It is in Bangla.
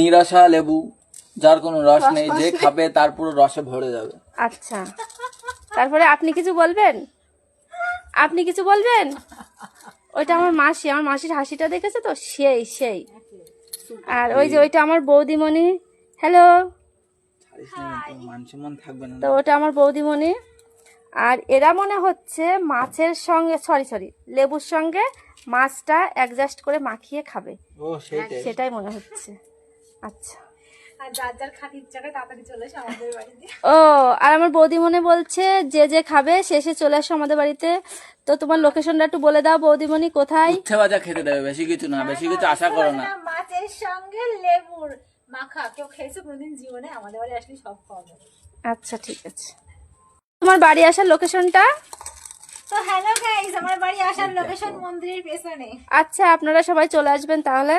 নিরাশা লেবু যার কোনো রস নেই যে খাবে তার পুরো রসে ভরে যাবে। আচ্ছা। তারপরে আপনি কিছু বলবেন? আপনি কিছু বলবেন? ওইটা আমার মাসি আমার মাসির হাসিটা দেখেছে তো? সেই সেই। আর ওই যে ওইটা আমার বৌদিমণি। হ্যালো মান তো ওটা আমার বৌদিমণি। আর এরা মনে হচ্ছে মাছের সঙ্গে সরি সরি লেবুর সঙ্গে মাছটা অ্যাডজাস্ট করে মাখিয়ে খাবে। সেটাই মনে হচ্ছে। আচ্ছা। আর যার যার খাতির চাকে তাড়াতাড়ি চলে এসে আমাদের বাড়িতে। ও আর আমার বৌদি মনে বলছে যে যে খাবে শেষে চলে আসো আমাদের বাড়িতে। তো তোমার লোকেশনটা একটু বলে দাও বৌদিমণি কোথায়? উচ্ছে ভাজা খেতে দেবে বেশি কিছু না বেশি কিছু আশা করো না। মাছের সঙ্গে লেবুর মাখা। কেউ খেয়েছে কোনোদিন জীবনে আমাদের বাড়ি আসলে সব খাওয়া যাবে আচ্ছা ঠিক আছে। তোমার বাড়ি আসার লোকেশনটা তো হ্যালো গাইস আমার বাড়ি আসার লোকেশন মন্দিরের পেছনে। আচ্ছা আপনারা সবাই চলে আসবেন তাহলে।